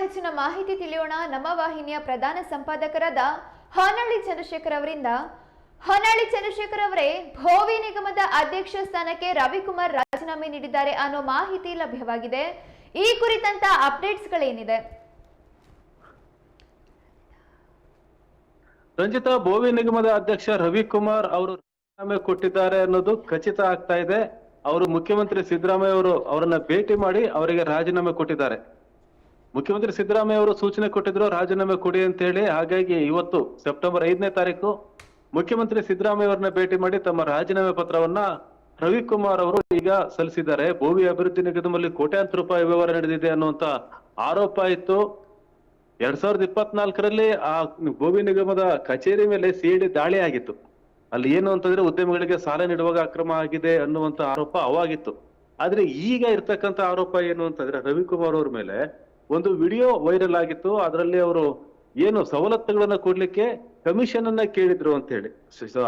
ಹೆಚ್ಚಿನ ಮಾಹಿತಿ ತಿಳಿಯೋಣ. ನಮ್ಮ ವಾಹಿನಿಯ ಪ್ರಧಾನ ಸಂಪಾದಕರಾದ ಹೊನ್ನಳ್ಳಿ ಚಂದ್ರಶೇಖರ್ ಅವರಿಂದ. ಹೊನ್ನಳ್ಳಿ ಚಂದ್ರಶೇಖರ್ ಅವರೇ, ಭೋವಿ ನಿಗಮದ ಅಧ್ಯಕ್ಷ ಸ್ಥಾನಕ್ಕೆ ರವಿಕುಮಾರ್ ರಾಜೀನಾಮೆ ನೀಡಿದ್ದಾರೆ ಅನ್ನೋ ಮಾಹಿತಿ ಲಭ್ಯವಾಗಿದೆ. ಈ ಕುರಿತಂತ ಅಪ್ಡೇಟ್ಸ್ಗಳೇನಿದೆ ರಂಜಿತಾ, ಭೋವಿ ನಿಗಮದ ಅಧ್ಯಕ್ಷ ರವಿಕುಮಾರ್ ಅವರು ರಾಜೀನಾಮೆ ಕೊಟ್ಟಿದ್ದಾರೆ ಅನ್ನೋದು ಖಚಿತ ಆಗ್ತಾ ಇದೆ. ಅವರು ಮುಖ್ಯಮಂತ್ರಿ ಸಿದ್ದರಾಮಯ್ಯ ಅವರು ಅವರನ್ನ ಭೇಟಿ ಮಾಡಿ ಅವರಿಗೆ ರಾಜೀನಾಮೆ ಕೊಟ್ಟಿದ್ದಾರೆ. ಮುಖ್ಯಮಂತ್ರಿ ಸಿದ್ದರಾಮಯ್ಯ ಅವರು ಸೂಚನೆ ಕೊಟ್ಟಿದ್ರು, ರಾಜೀನಾಮೆ ಕೊಡಿ ಅಂತ ಹೇಳಿ. ಹಾಗಾಗಿ ಇವತ್ತು ಸೆಪ್ಟೆಂಬರ್ ಐದನೇ ತಾರೀಕು ಮುಖ್ಯಮಂತ್ರಿ ಸಿದ್ದರಾಮಯ್ಯ ಅವರನ್ನ ಭೇಟಿ ಮಾಡಿ ತಮ್ಮ ರಾಜೀನಾಮೆ ಪತ್ರವನ್ನ ರವಿಕುಮಾರ್ ಅವರು ಈಗ ಸಲ್ಲಿಸಿದ್ದಾರೆ. ಭೂಮಿ ಅಭಿವೃದ್ಧಿ ನಿಗಮದಲ್ಲಿ ಕೋಟ್ಯಾಂತರ ರೂಪಾಯಿ ವ್ಯವಹಾರ ನಡೆದಿದೆ ಅನ್ನುವಂತ ಆರೋಪ ಇತ್ತು. ಎರಡ್ ಸಾವಿರದ ಇಪ್ಪತ್ನಾಲ್ಕರಲ್ಲಿ ಆ ಭೂಮಿ ನಿಗಮದ ಕಚೇರಿ ಮೇಲೆ ಸಿಡಿ ದಾಳಿ ಆಗಿತ್ತು. ಅಲ್ಲಿ ಏನು ಅಂತಂದ್ರೆ ಉದ್ಯಮಿಗಳಿಗೆ ಸಾಲ ನೀಡುವಾಗ ಅಕ್ರಮ ಆಗಿದೆ ಅನ್ನುವಂತ ಆರೋಪ ಅವಾಗಿತ್ತು. ಆದ್ರೆ ಈಗ ಇರ್ತಕ್ಕಂತ ಆರೋಪ ಏನು ಅಂತಂದ್ರೆ ರವಿಕುಮಾರ್ ಅವ್ರ ಮೇಲೆ ಒಂದು ವಿಡಿಯೋ ವೈರಲ್ ಆಗಿತ್ತು. ಅದರಲ್ಲಿ ಅವರು ಏನು ಸವಲತ್ತುಗಳನ್ನ ಕೊಡ್ಲಿಕ್ಕೆ ಕಮಿಷನ್ ಅನ್ನ ಕೇಳಿದ್ರು ಅಂತ ಹೇಳಿ.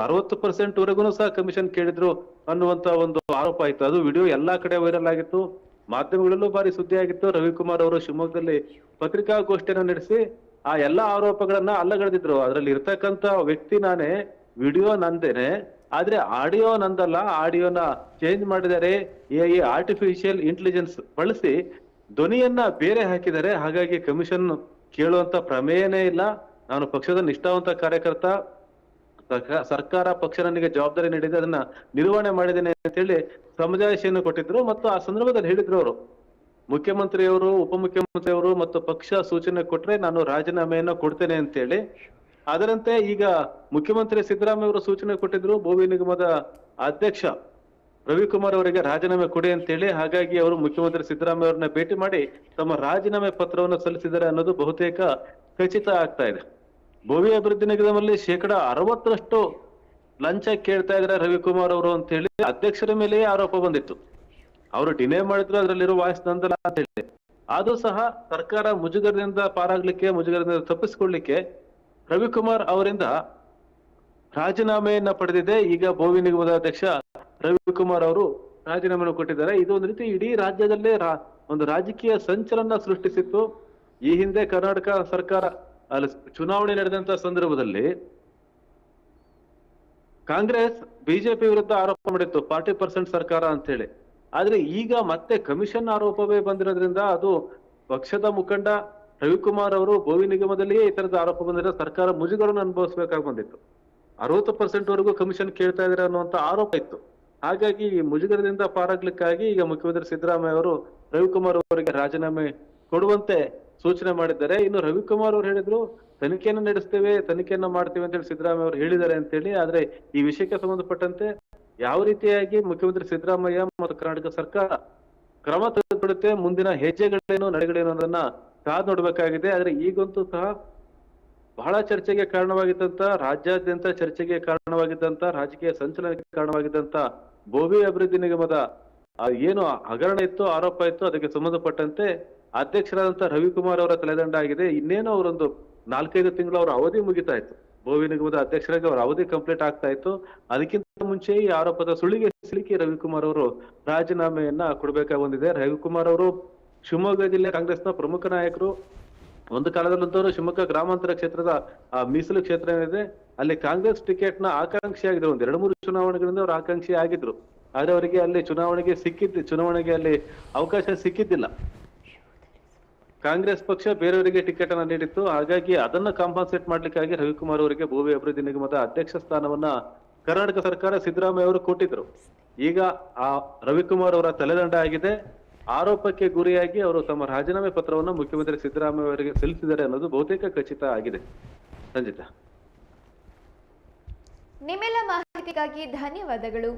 ಅರವತ್ತು ಪರ್ಸೆಂಟ್ ವರೆಗೂ ಸಹ ಕಮಿಷನ್ ಕೇಳಿದ್ರು ಅನ್ನುವಂತ ಒಂದು ಆರೋಪ ಆಯ್ತು. ಅದು ವಿಡಿಯೋ ಎಲ್ಲಾ ಕಡೆ ವೈರಲ್ ಆಗಿತ್ತು. ಮಾಧ್ಯಮಗಳಲ್ಲೂ ಬಾರಿ ಸುದ್ದಿ ಆಗಿತ್ತು. ರವಿಕುಮಾರ್ ಅವರು ಶಿವಮೊಗ್ಗದಲ್ಲಿ ಪತ್ರಿಕಾಗೋಷ್ಠಿಯನ್ನ ನಡೆಸಿ ಆ ಎಲ್ಲಾ ಆರೋಪಗಳನ್ನ ಅಲ್ಲಗಳೆದಿದ್ರು. ಅದರಲ್ಲಿ ಇರ್ತಕ್ಕಂತ ವ್ಯಕ್ತಿ ನಾನೇ, ವಿಡಿಯೋ ನಂದೇನೆ, ಆದ್ರೆ ಆಡಿಯೋ ನಂದಲ್ಲ, ಆಡಿಯೋನ ಚೇಂಜ್ ಮಾಡಿದರೆ ಎ ಆರ್ಟಿಫಿಷಿಯಲ್ ಇಂಟೆಲಿಜೆನ್ಸ್ ಬಳಸಿ ಧ್ವನಿಯನ್ನ ಬೇರೆ ಹಾಕಿದರೆ ಹಾಗಾಗಿ ಕಮಿಷನ್ ಕೇಳುವಂತ ಪ್ರಮೇಯನೇ ಇಲ್ಲ. ನಾನು ಪಕ್ಷದ ನಿಷ್ಠಾವಂತ ಕಾರ್ಯಕರ್ತ ಸರ್ಕಾರ ಪಕ್ಷ ನನಗೆ ಜವಾಬ್ದಾರಿ ನೀಡಿದೆ, ಅದನ್ನ ನಿರ್ವಹಣೆ ಮಾಡಿದ್ದೇನೆ ಅಂತ ಹೇಳಿ ಸಮಜಾಯಿಷಿಯನ್ನು ಕೊಟ್ಟಿದ್ರು ಮತ್ತು ಆ ಸಂದರ್ಭದಲ್ಲಿ ಹೇಳಿದ್ರು ಅವರು. ಮುಖ್ಯಮಂತ್ರಿಯವರು, ಉಪಮುಖ್ಯಮಂತ್ರಿಯವರು ಮತ್ತು ಪಕ್ಷ ಸೂಚನೆ ಕೊಟ್ರೆ ನಾನು ರಾಜೀನಾಮೆಯನ್ನ ಕೊಡ್ತೇನೆ ಅಂತ ಹೇಳಿ ಅದರಂತೆ ಈಗ ಮುಖ್ಯಮಂತ್ರಿ ಸಿದ್ದರಾಮಯ್ಯ ಅವರು ಸೂಚನೆ ಕೊಟ್ಟಿದ್ರು ಭೂಮಿ ನಿಗಮದ ಅಧ್ಯಕ್ಷ ರವಿಕುಮಾರ್ ಅವರಿಗೆ ರಾಜೀನಾಮೆ ಕೊಡಿ ಅಂತೇಳಿ, ಹಾಗಾಗಿ ಅವರು ಮುಖ್ಯಮಂತ್ರಿ ಸಿದ್ದರಾಮಯ್ಯ ಅವರನ್ನ ಭೇಟಿ ಮಾಡಿ ತಮ್ಮ ರಾಜೀನಾಮೆ ಪತ್ರವನ್ನು ಸಲ್ಲಿಸಿದ್ದಾರೆ ಅನ್ನೋದು ಬಹುತೇಕ ಖಚಿತ ಆಗ್ತಾ ಇದೆ. ಭೂಮಿ ಅಭಿವೃದ್ಧಿ ನಿಗಮದಲ್ಲಿ ಶೇಕಡ ಅರವತ್ತರಷ್ಟು ಲಂಚ ಕೇಳ್ತಾ ಇದ್ದಾರೆ ರವಿಕುಮಾರ್ ಅವರು ಅಂತ ಹೇಳಿ ಅಧ್ಯಕ್ಷರ ಮೇಲೆಯೇ ಆರೋಪ ಬಂದಿತ್ತು. ಅವರು ಡಿನೇ ಮಾಡಿದ್ರು ಅದರಲ್ಲಿರುವ ವಾಯ್ಸ್ ನಂದಲ್ಲ ಅಂತ ಹೇಳಿ. ಅದು ಸಹ ಸರ್ಕಾರ ಮುಜುಗರದಿಂದ ಪಾರಾಗ್ಲಿಕ್ಕೆ, ಮುಜುಗರದಿಂದ ತಪ್ಪಿಸಿಕೊಳ್ಳಿಕ್ಕೆ ರವಿಕುಮಾರ್ ಅವರಿಂದ ರಾಜೀನಾಮೆಯನ್ನ ಪಡೆದಿದೆ. ಈಗ ಭೋವಿ ನಿಗಮದ ಅಧ್ಯಕ್ಷ ರವಿಕುಮಾರ್ ಅವರು ರಾಜೀನಾಮೆ ಕೊಟ್ಟಿದ್ದಾರೆ. ಇದು ಒಂದು ರೀತಿ ಇಡೀ ರಾಜ್ಯದಲ್ಲೇ ಒಂದು ರಾಜಕೀಯ ಸಂಚಲನ ಸೃಷ್ಟಿಸಿತ್ತು. ಈ ಹಿಂದೆ ಕರ್ನಾಟಕ ಸರ್ಕಾರ, ಅಲ್ಲಿ ಚುನಾವಣೆ ನಡೆದಂತ ಸಂದರ್ಭದಲ್ಲಿ ಕಾಂಗ್ರೆಸ್, ಬಿಜೆಪಿ ವಿರುದ್ಧ ಆರೋಪ ಮಾಡಿತ್ತು, ಫಾರ್ಟಿ ಪರ್ಸೆಂಟ್ ಸರ್ಕಾರ ಅಂತ ಹೇಳಿ ಆದ್ರೆ ಈಗ ಮತ್ತೆ ಕಮಿಷನ್ ಆರೋಪವೇ ಬಂದಿರೋದ್ರಿಂದ ಅದು ಪಕ್ಷದ ಮುಖಂಡ ರವಿಕುಮಾರ್ ಅವರು ಭೋವಿ ನಿಗಮದಲ್ಲಿಯೇ ಈ ತರದ ಆರೋಪ ಬಂದಿರೋ ಸರ್ಕಾರ ಮುಜುಗರನ್ನು ಅನುಭವಿಸಬೇಕಾಗಿ ಬಂದಿತ್ತು. ಅರವತ್ತು ಪರ್ಸೆಂಟ್ ವರೆಗೂ ಕಮಿಷನ್ ಕೇಳ್ತಾ ಇದ್ರೆ ಅನ್ನುವಂತ ಆರೋಪ ಇತ್ತು. ಹಾಗಾಗಿ ಈ ಮುಜುಗರದಿಂದ ಪಾರಾಗ್ಲಿಕ್ಕಾಗಿ ಈಗ ಮುಖ್ಯಮಂತ್ರಿ ಸಿದ್ದರಾಮಯ್ಯ ಅವರು ರವಿಕುಮಾರ್ ಅವರಿಗೆ ರಾಜೀನಾಮೆ ಕೊಡುವಂತೆ ಸೂಚನೆ ಮಾಡಿದ್ದಾರೆ. ಇನ್ನು ರವಿಕುಮಾರ್ ಅವರು ಹೇಳಿದ್ರು, ತನಿಖೆಯನ್ನು ನಡೆಸ್ತೇವೆ, ತನಿಖೆಯನ್ನ ಮಾಡ್ತೇವೆ ಅಂತ ಹೇಳಿ ಸಿದ್ದರಾಮಯ್ಯ ಅವರು ಹೇಳಿದ್ದಾರೆ ಅಂತ ಹೇಳಿ. ಆದ್ರೆ ಈ ವಿಷಯಕ್ಕೆ ಸಂಬಂಧಪಟ್ಟಂತೆ ಯಾವ ರೀತಿಯಾಗಿ ಮುಖ್ಯಮಂತ್ರಿ ಸಿದ್ದರಾಮಯ್ಯ ಮತ್ತು ಕರ್ನಾಟಕ ಸರ್ಕಾರ ಕ್ರಮ ತೆಗೆದುಕೊಳ್ಳುತ್ತೆ, ಮುಂದಿನ ಹೆಜ್ಜೆಗಳೇನು, ನಡೆಗಳೇನು ಅನ್ನೋದನ್ನ ಕಾದ್ ನೋಡ್ಬೇಕಾಗಿದೆ. ಆದ್ರೆ ಈಗಂತೂ ಸಹ ಬಹಳ ಚರ್ಚೆಗೆ ಕಾರಣವಾಗಿದ್ದಂತ, ರಾಜ್ಯಾದ್ಯಂತ ಚರ್ಚೆಗೆ ಕಾರಣವಾಗಿದ್ದಂತ, ರಾಜಕೀಯ ಸಂಚಲನಕ್ಕೆ ಕಾರಣವಾಗಿದ್ದಂತ ಬೋವಿ ಅಭಿವೃದ್ಧಿ ನಿಗಮದ ಏನು ಹಗರಣ ಇತ್ತು, ಆರೋಪ ಇತ್ತು, ಅದಕ್ಕೆ ಸಂಬಂಧಪಟ್ಟಂತೆ ಅಧ್ಯಕ್ಷರಾದಂತ ರವಿಕುಮಾರ್ ಅವರ ತಲೆದಂಡ ಆಗಿದೆ. ಇನ್ನೇನು ಅವರೊಂದು ನಾಲ್ಕೈದು ತಿಂಗಳು ಅವರ ಅವಧಿ ಮುಗಿತಾ ಇತ್ತು. ಭೂಮಿ ನಿಗಮದ ಅಧ್ಯಕ್ಷರಾಗಿ ಅವರ ಅವಧಿ ಕಂಪ್ಲೀಟ್ ಆಗ್ತಾ ಇತ್ತು. ಅದಕ್ಕಿಂತ ಮುಂಚೆ ಈ ಆರೋಪದ ಸುಳಿಗೆ ಸಿಲುಕಿ ರವಿಕುಮಾರ್ ಅವರು ರಾಜೀನಾಮೆಯನ್ನ ಕೊಡಬೇಕಾಗಿ ಬಂದಿದೆ ರವಿಕುಮಾರ್ ಅವರು ಶಿವಮೊಗ್ಗ ಜಿಲ್ಲೆ ಕಾಂಗ್ರೆಸ್ನ ಪ್ರಮುಖ ನಾಯಕರು. ಒಂದು ಕಾಲದಲ್ಲಂತವರು ಶಿವಮೊಗ್ಗ ಗ್ರಾಮಾಂತರ ಕ್ಷೇತ್ರದ, ಆ, ಮೀಸಲು ಕ್ಷೇತ್ರ ಏನಿದೆ, ಅಲ್ಲಿ ಕಾಂಗ್ರೆಸ್ ಟಿಕೆಟ್ನ ಆಕಾಂಕ್ಷಿ ಆಗಿದ್ರು. ಒಂದ್ ಎರಡು ಮೂರು ಚುನಾವಣೆಗಳಿಂದ ಅವರು ಆಕಾಂಕ್ಷಿ ಆಗಿದ್ರು. ಆದ್ರೆ ಅವರಿಗೆ ಅಲ್ಲಿ ಚುನಾವಣೆಗೆ ಸಿಕ್ಕಿದ್ದು, ಚುನಾವಣೆಗೆ ಅಲ್ಲಿ ಅವಕಾಶ ಸಿಕ್ಕಿದ್ದಿಲ್ಲ. ಕಾಂಗ್ರೆಸ್ ಪಕ್ಷ ಬೇರೆಯವರಿಗೆ ಟಿಕೆಟ್ ಅನ್ನ ನೀಡಿತ್ತು. ಹಾಗಾಗಿ ಅದನ್ನ ಕಾಂಪನ್ಸೇಟ್ ಮಾಡ್ಲಿಕ್ಕಾಗಿ ರವಿಕುಮಾರ್ ಅವರಿಗೆ ಭೂಮಿ ಅಭಿವೃದ್ಧಿ ನಿಗಮದ ಅಧ್ಯಕ್ಷ ಸ್ಥಾನವನ್ನ ಕರ್ನಾಟಕ ಸರ್ಕಾರ ಸಿದ್ದರಾಮಯ್ಯ ಅವರು ಕೊಟ್ಟಿದ್ರು. ಈಗ ಆ ರವಿಕುಮಾರ್ ಅವರ ತಲೆದಂಡ ಆಗಿದೆ. ಆರೋಪಕ್ಕೆ ಗುರಿಯಾಗಿ ಅವರು ತಮ್ಮ ರಾಜೀನಾಮೆ ಪತ್ರವನ್ನು ಮುಖ್ಯಮಂತ್ರಿ ಸಿದ್ದರಾಮಯ್ಯ ಅವರಿಗೆ ಸಲ್ಲಿಸಿದ್ದಾರೆ ಅನ್ನೋದು ಬಹುತೇಕ ಖಚಿತ ಆಗಿದೆ. ಸಂಜಿತಾ. ನಿಮ್ಮೆಲ್ಲ ಮಾಹಿತಿಗಾಗಿ ಧನ್ಯವಾದಗಳು.